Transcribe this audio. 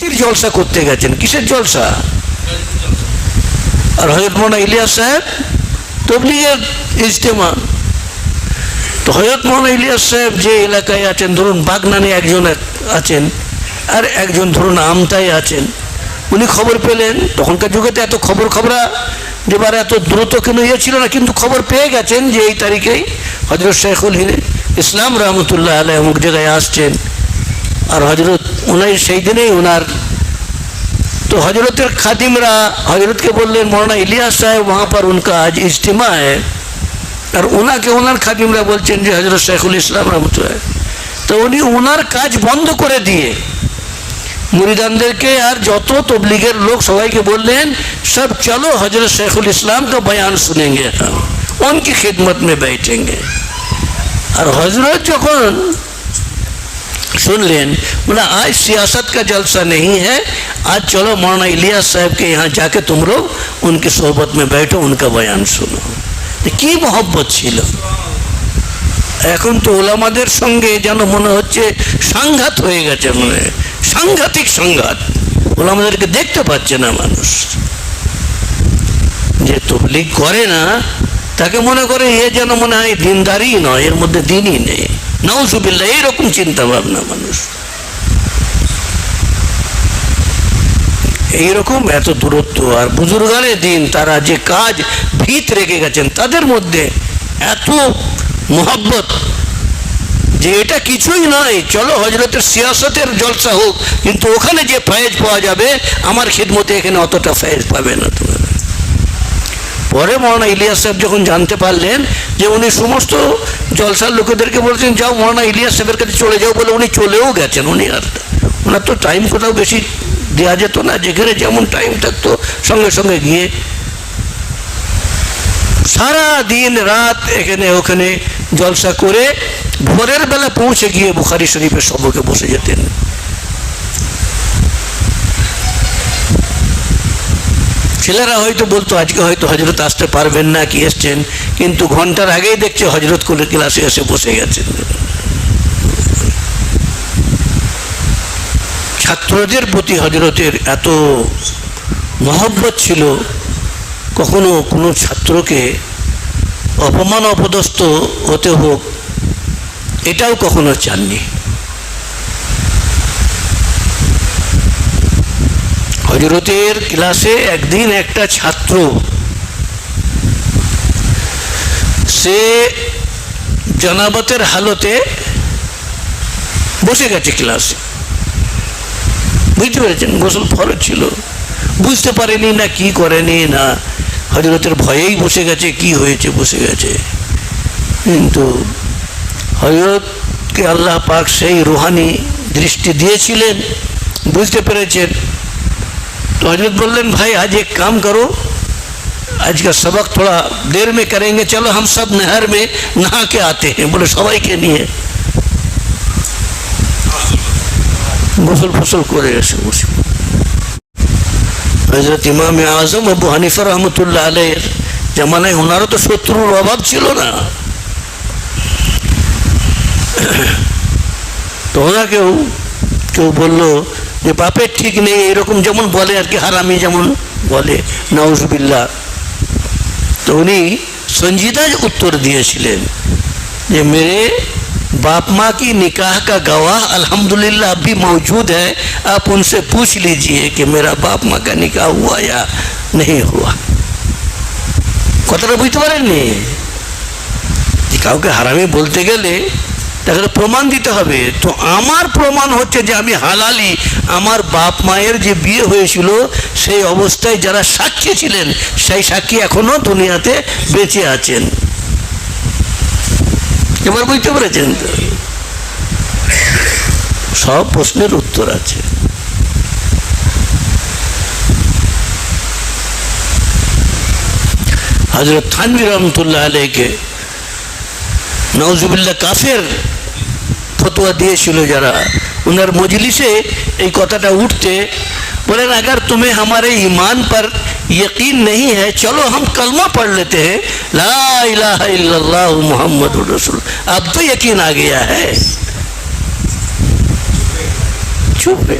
তীর জলসা করতে গেছেন। কিসের জলসা? আর হজরত মোনা ইলিয়াস সাহেব, তবলিগের ইজতেমা। তো হজরত মোহাম্মদ ইলিয়াস সাহেব যে এলাকায় আছেন, ধরুন বাগনানে একজন আছেন, আর একজন ধরুন আমতায় আছেন, উনি খবর পেলেন। তখনকার যুগে তো এত খবর খবরা দেবার এত দ্রুত কেন ইয়ে ছিল না, কিন্তু খবর পেয়ে গেছেন যে এই তারিখেই হজরত শেখুল ইসলাম রহমতুল্লাহ আলাই অমুক জায়গায় আসছেন। আর হজরত ওনাই সেই দিনেই ওনার تو حضرت خادم را حضرت کے بولے مولانا الیاس صاحب، وہاں پر ان کا آج اجتماع ہے۔ اور اونا کے اونار خادم را بولچن جی حضرت شیخ الاسلام ہے تو انہیں کاج بند করে দিয়ে মুরিদানদেরকে আর যত তবলিগের লোক সবাইকে বললেন সব চলো হজরত شیخ الاسلام کا بیان سنیں گے۔ ان کی خدمت میں بیٹھیں گے۔ اور حضرت যখন सुन लेन बोला आज सियासत का जलसा नहीं है आज चलो मौलाना इलियास साहब के यहाँ जाके तुम लोग उनकी सोहबत में बैठो उनका बयान सुनो তো কি মহব্বত ছিল এখন তো ওলামাদের সঙ্গে যেন মনে হচ্ছে সাংঘাত হয়ে গেছে মনে হয়। সাংঘাতিক সংঘাত ওলামাদেরকে দেখতে পাচ্ছে না মানুষ যে তবলিগ করে না তাকে মনে করে এ যেন মনে হয় দিনদারই নয় এর মধ্যে দিনই নেই নাউজুবিল্লাহ, এইরকম চিন্তা ভাবনা মানুষ। এইরকম এত দূরত্ব, আর বুজুর্গানের দিন তারা যে কাজ ভিত রেখে গেছেন, তাদের মধ্যে এত মোহাব্বত যে এটা কিছুই নয়। চলো হজরতের সিয়াসতের জলসা হোক, কিন্তু ওখানে যে ফয়েজ পাওয়া যাবে, আমার খিদমতে এখানে অতটা ফয়েজ পাবে না তোমরা পরে মৌলানা ইলিয়াস সাহেব যখন জানতে পারলেন যে উনি সমস্ত জলসার লোকেদেরকে বলছেন, যাও মৌলানা ইলিয়াস সাহেবের কাছে চলে যাও, বলে উনি চলেও গেছেন। উনি আর ওনার তো টাইম কোথাও বেশি দেওয়া যেত না। যেখানে যেমন টাইম থাকতো, সঙ্গে সঙ্গে গিয়ে সারা দিন রাত এখানে ওখানে জলসা করে ভোরের বেলা পৌঁছে গিয়ে বুখারি শরীফের সবকে বসে যেতেন। ছেলেরা হয়তো বলতো, আজকে হয়তো হজরত আসতে পারবেন না, কি এসছেন? কিন্তু ঘণ্টার আগেই দেখছে হজরত কোলে ক্লাসে এসে বসে গেছেন। ছাত্রদের প্রতি হজরতের এত মহব্বত ছিল, কখনো কোনো ছাত্রকে অপমান, অপদস্থ হতে হোক, এটাও কখনো চাননি। হজরতের ক্লাসে একদিন একটা ছাত্র, সে জনাবতের হালতে বসে গেছে ক্লাসে। বুঝতে পেরেছেন? গোসল ফরজ ছিল। বুঝতে পারেনি না কি করেনি না। হজরতের ভয়েই বসে গেছে, কি হয়েছে বসে গেছে। কিন্তু হজরতকে আল্লাহ পাক সেই রুহানি দৃষ্টি দিয়েছিলেন। বুঝতে পেরেছেন? تو حضرت بولین بھائی آج ایک کام کرو، آج کا سبق تھوڑا دیر میں کریں گے، چلو ہم سب نہر میں نہا کے آتے ہیں۔ بولے، سوائی کے لیے۔ غسل فسل کو حضرت امام اعظم ابو حنیفہ رحمۃ اللہ علیہ زمانۂ ہنارو تو شترুর অভাব ছিল না তো کیوں؟ কেউ বললো যে বাপের ঠিক নেই، এরকম যেমন বলে আর কি، হারামি যেমন বলে নওয়াজবিল্লা তো উনি سنجیدہ উত্তর দিয়েছিলেন যে، মেরে باپ ماں کی نکاح کا گواہ الحمدللہ اب بھی موجود ہے، آپ ان سے پوچھ لیجیے کہ میرا باپ ماں کا نکاح ہوا یا نہیں ہوا. کتنا بجتے পারেননি কাউকে হারামি বলতে গেলে তাকে প্রমাণ দিতে হবে। তো আমার প্রমাণ হচ্ছে যে আমি হালালি। আমার বাপ মায়ের যে বিয়ে হয়েছিল, সেই অবস্থায় যারা সাক্ষী ছিলেন, সেই সাক্ষী এখনও দুনিয়াতে বেঁচে আছেন। এবার বুঝতে পেরেছেন সব প্রশ্নের উত্তর আছে। হজরত থানবি রহমতুল্লাহ আলীকে নওজুবিল্লা কাফের ফতোয়া দিয়েছিল যারা। ওনার মজলিসে এই কথাটা উঠতে بولے اگر تمہیں ہمارے ایمان پر یقین نہیں ہے چلو ہم کلمہ پڑھ لیتے ہیں لا الہ الا اللہ محمد الرسول اب تو یقین آ گیا ہے چپ